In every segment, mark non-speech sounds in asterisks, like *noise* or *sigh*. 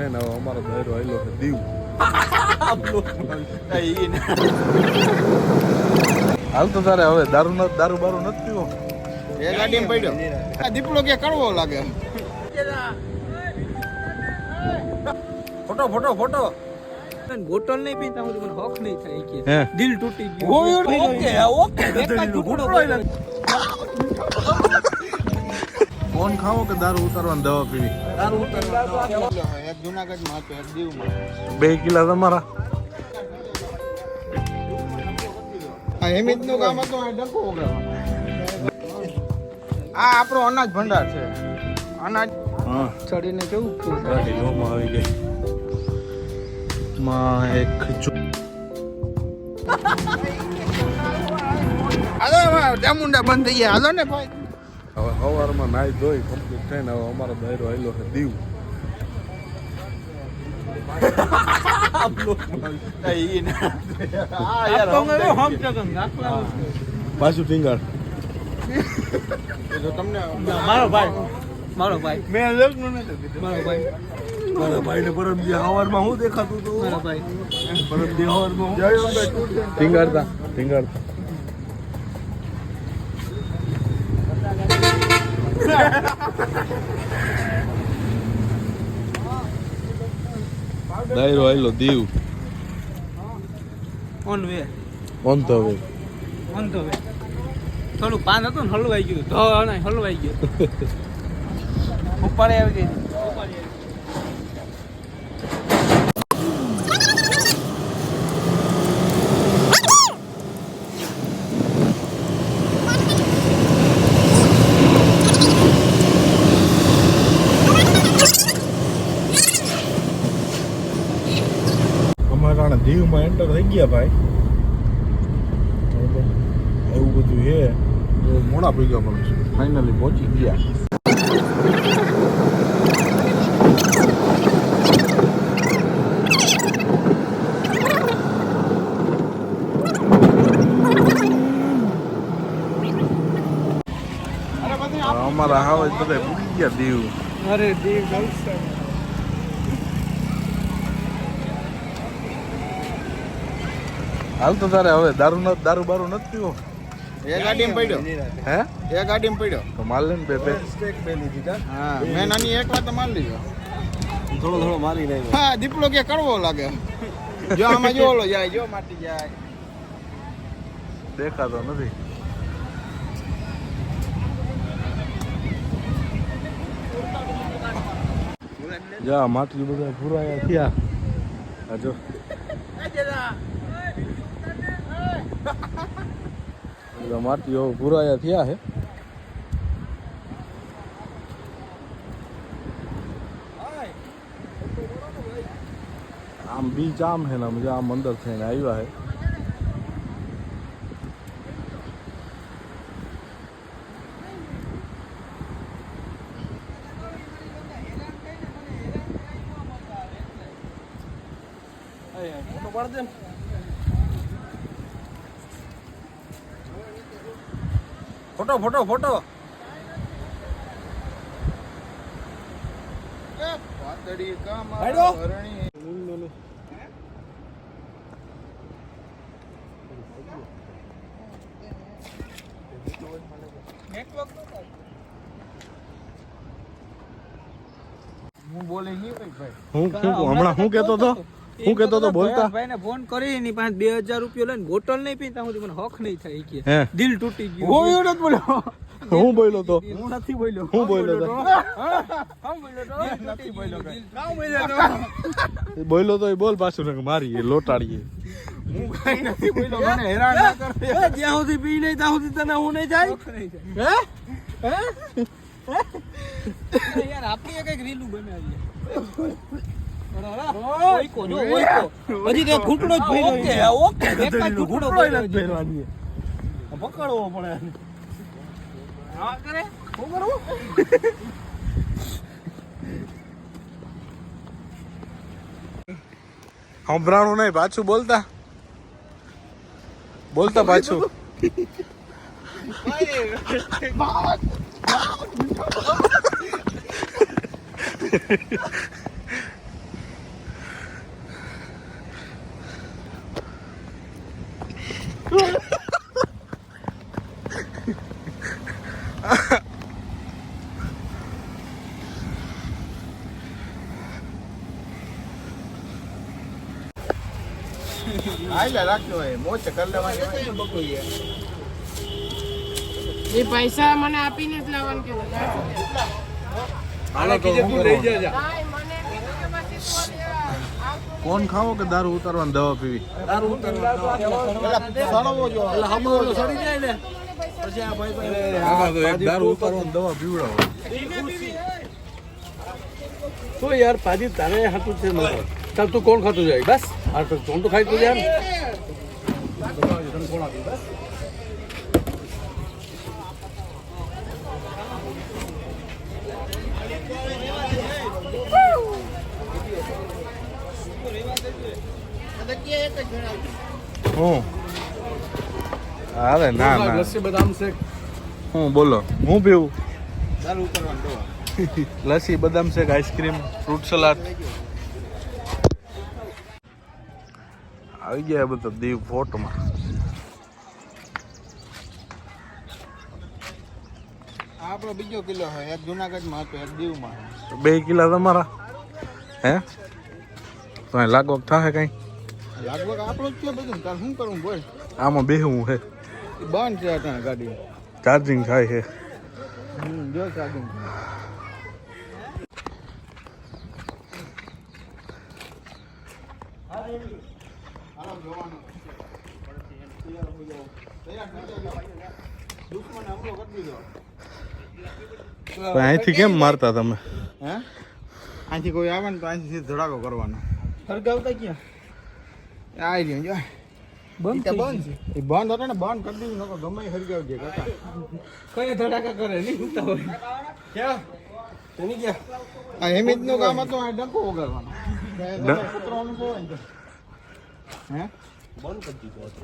થઈને હવે અમારો દાયરો આવેલો છે દીવ. હાલ તો તારે હવે દારૂ ન દારૂ બારૂ નથી પીવો. એ ગાડી પડ્યો. આ દીપડો કે કરવો લાગે ફોટો ફોટો ફોટો. બોટલ નહીં પીતા હું મને હોક નહીં થાય કે. દિલ તૂટી ગયું. Okay okay. ફોન ખાવો કે દારૂ ઉતારવાની દવા પીવી? એક જુનાગઢમાં હતો એક દીવમાં બે કિલા તમારા? હેમિતનું કામ હતું આ ડંકો આ આપણો અનાજ ભંડાર છે. અનાજ ચડીને કેવું ગાડી લોમાં આવી ગઈ. માં એક ચામુંડા બંધ થઈ ગયા. હાલો ને ભાઈ. હવે સવારમાં નાઈ ધોઈ કમ્પ્લીટ થઈને હવે અમારો દાયરો આવેલો છે દીવ. પાછું ટીંગાડ. તમને મારો ભાઈ. મારો ભાઈ. મેં લગ્ન નથી મારો ભાઈ. મારા ભાઈને પરમ દી હવારમાં શું દેખાતું હતું? મારો ભાઈ. પરમ દી હવારમાં ટીંગાડતા. દાયરો આયલો દીવ. On way? ઓન તો વે? On the way? થોડું પાન હતું ને હલવાઈ ગયું. તો નહીં હલવાઈ ગયું. *laughs* ઉપાડે આવી ગઈ. અમારા દીવમાં એન્ટર થઈ ગયા ભાઈ. એવું બધું છે. તો મોડા પી ગયા પણ ફાઇનલી પહોંચી ગયા. અમારા હાવ બધા ભૂલી ગયા દીવ. અરે દીવ ગલસા હાલ તો તારે હવે દારૂ ન દારૂ બારૂ નથી પીવો. એ ગાડીમાં પડ્યો. હે? એ ગાડીમાં પડ્યો. તો માલ લે ને બે બે હા મેં નાની એક વાર તો મારી લીધો. થોડો થોડો મારી હા દીપડો કે કડવો લાગે. જો આમાં જો ઓલો જાય જો માટી જાય. દેખાતો નથી. જા માટલી બધા પુરાયા થયા. આ જો. બધા ભૂરાયા થયા હે આમ બીચ આમ હે ને આમ જો આમ અંદર થઈને આવ્યા હે ફોટો ફોટો ફોટો. હું બોલે નહીં ભાઈ. હું હું હમણાં હું કેતો હતો? હું કહેતો તો બોલતા. ભાઈને ફોન કરી એની પાસે બે હજાર રૂપિયા લઈને બોટલ નહીં પીતા હું મને હક નહીં થાય કે દિલ તૂટી ગયું હું એવું નથી બોલ્યો. હું બોલ્યો તો. હું નથી બોલ્યો. હું બોલ્યો તો. હું બોલ્યો તો. નથી બોલ્યો કાં. બોલ્યો તો. બોલ્યો તો એ બોલ પાછું ને મારી એ લોટાડીએ. હું કઈ નથી બોલ્યો મને હેરાન ના કર. જ્યાં સુધી પી નહીં ત્યાં સુધી તને હું નહીં જાય? હે? યાર આપણી કંઈક રીલું બનાવીએ. ઓઈકો જો ઓઈકો. હજી તે ઘૂંટડો જ ભર્યો ઓકે ઓકે એક જ ઘૂંટડો ભર્યો છે. પકડવો પડે. હા કરે? શું કરું સંભળાણું નહીં પાછું બોલતા. બોલતા પાછું. હાલે રાખજો એ મોચ કરી લેવાની ને એ પૈસા મને આપીને જ લાવવાનું કે હાલો તો હું તું લઈ જજે ભાઈ મને કીધું કે પછી સો દેવા. કોણ ખાવો કે દારૂ ઉતારવાની દવા પીવી? દારૂ ઉતારવાનું પેલા સડવો એટલે હમણાં સડી જાય ને. પછી આ ભાઈ ભાઈ આમાં તો એક દારૂ ઉતારવાની દવા પીવડાવો. તો યાર પાજી તારે હાથું છે મારે. ચાલ તું કોણ ખાતું જાય? બસ. આ તો કોણ તો ખાઈ તું યાર. હું? અરે ના ના. લસ્સી બદામ શેક. હું બોલો. હું પીવું? *laughs* લસ્સી બદામ શેક આઈસ્ક્રીમ ફ્રૂટ સલાડ. આવી ગયા બધા દીવ ફોર્ટમાં. આ આપણો બીજો કિલ્લો હોય એક જુનાગઢમાં હતો એક દીવમાં. બે કિલા તમારા? હે? તો લાગવગ થાય કઈ? લાગવગ આપણો જ છે બધું. તાર શું કરવું બોલ. આમાં બેહવું હે. બંધ છે ત્યાં ગાડી ચાર્જિંગ થાય છે જો ચાર્જિંગ અહીંથી કેમ મારતા તમે? હે? અહીંથી કોઈ આવે ને તો અહીંથી ધડાકો કરવાનો. હરગાવતા ક્યાં? આ રહ્યો જો. બંધ બંધ. છે. એ બંધ હતો ને બંધ કરી દીધું નકો ગમે હરગાવજે કાકા. કઈ ધડાકા કરે નહીં ઉતા હોય. ક્યાં? એની ક્યાં? આ હેમિતનું કામ હતું આ ડંકો વગાડવાનો. બોલે ને તો. હે? બંધ કરી દીધો હતો.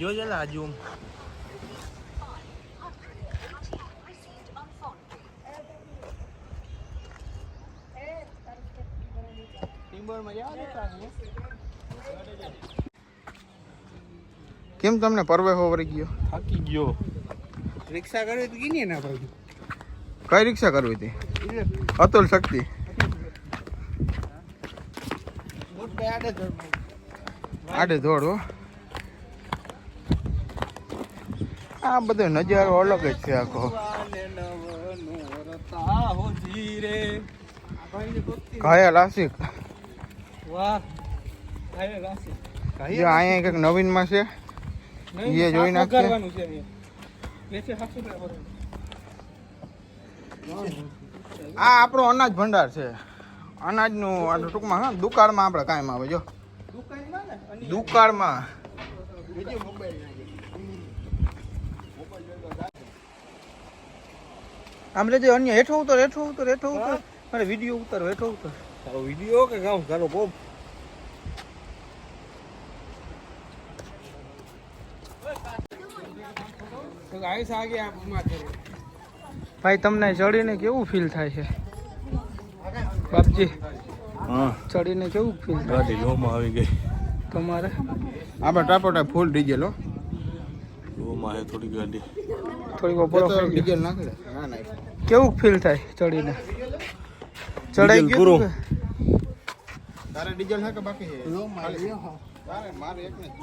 જોજે લાજુ કેમ તમને પરવે હોવરી ગયો? થાકી ગયો. રિક્ષા કરવી હતી કીની ના ભાઈ કઈ રિક્ષા કરવી હતી? અતુલ શક્તિ. આડે ધોડ હો. આ બધો નજારો અલગ જ છે આખો. ઘાયલ આશિક. અહીંયા કંઈક નવીનમાં છે. એ જોઈ કરવાનું આ આપણો અનાજ ભંડાર છે. અનાજનું ટૂંકમાં હા દુકાળમાં આપણે કાયમ આવે જો. દુકાળમાં આમ જે અન્ય હેઠો ઉતર હેઠો ઉતર હેઠો ઉતર. મારે વીડિયો ઉતર હેઠો ઉતર. તારો વીડિયો કે ગામ તારો કોમ તો ગાઈસ આગે આપ માથે ભાઈ તમને ચડીને કેવું ફીલ થાય છે? બાપજી હા. ચડીને કેવું ફીલ ગાડી લોમાં આવી ગઈ. તમારે? આપણે ટાપોટા ફૂલ ડીઝલ હો. લોમાં હે થોડી ગાડી. થોડીક ઓપરો ડીઝલ નાખે. કેવું ફીલ થાય ચડીને? ચડાઈ ગયું? તારે ડીઝલ છે કે બાકી છે? તારે મારે એકને જ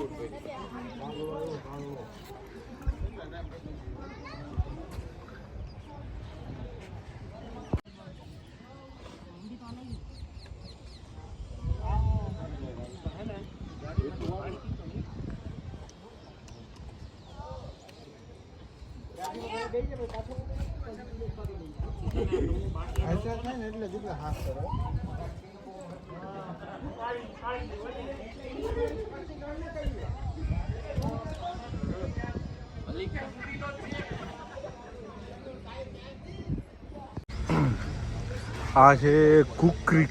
આ છે કુકરી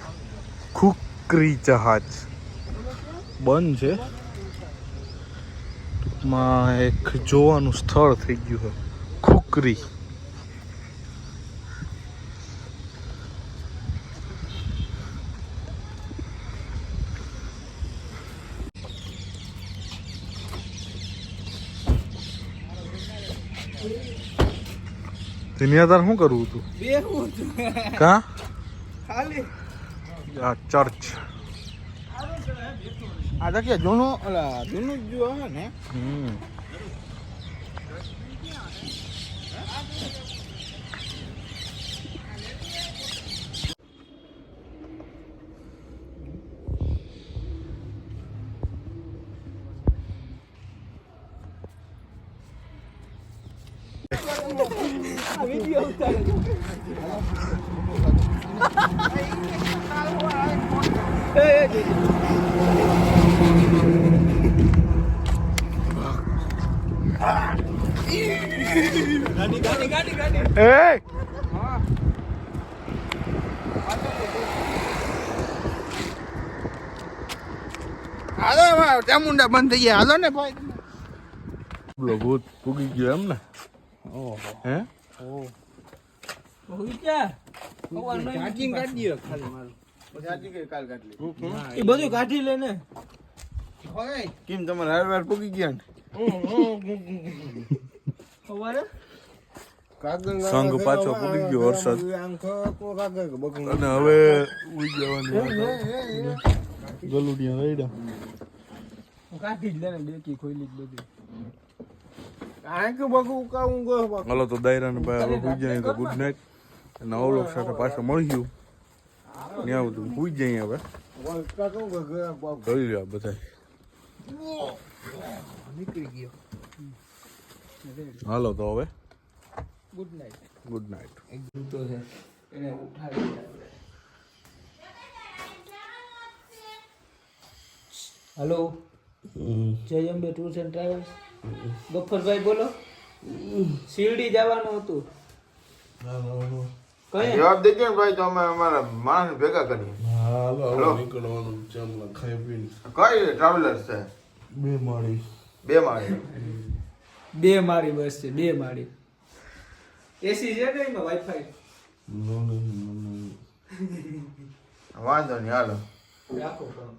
કુકરી જહાજ. બંધ છે. ટૂંકમાં એક જોવાનું સ્થળ થઈ ગયું છે. તેની તાર શું કરવું તું? બેહું કા? ખાલી. આ ચર્ચ આ તો કે જૂનું ઓલા જૂનું જ જો ને. હમ. વીડિયો ઉતારે એ. ગાડી ગાડી ગાડી ગાડી એ! હાલો ચામુંડા બંધ થઈ ગયા. હાલો ને ભાઈ. ભૂત પૂગી ગયો એમ ને? હે હું? ક્યાં ભગવાન નહીં કાઢી દો ખાલી મારું. પછી ચાર્જિંગ કાલ કાઢી લે. એ બધું કાઢી લે ને. કેમ તમારે હર વાર પૂગી ગયા ને? સંઘ પાછો પૂગી ગયો વરસાદ. અને હવે ઉઈ જવાની ગલુડિયા કાઢી જ લે ને ડેકી ખોલી જ બધી. હાલો તો દાયરા ને ભાઈ હવે હુઈ જાય તો ગુડ નાઇટ અને અવલોક સાથે પાછું મળી ગયું. ત્યાં બધું હુઈ જાય હવે. જોઈ લ્યો બધા નીકળી ગયો. હાલો તો હવે. ગુડ નાઇટ ગુડ નાઇટ એક જૂતો છે. એને ઉઠાડી hello Jay Ambe tours and travels? Gaffarbhai બોલો. શિરડી જવાનું હતું. કઈ? જવાબ દેજો ને ભાઈ તો અમે અમારા માણસ ભેગા કરીએ. હાલો હવે નીકળવાનું ચાલ ખાઈ પીને. કઈ ટ્રાવેલર્સ છે? બે માળી. બે માળી. બે માળી બસ છે બે માળી. એસી છે ને એમાં વાઈફાઈ વાંધો નહીં હાલો. રાખો ફોન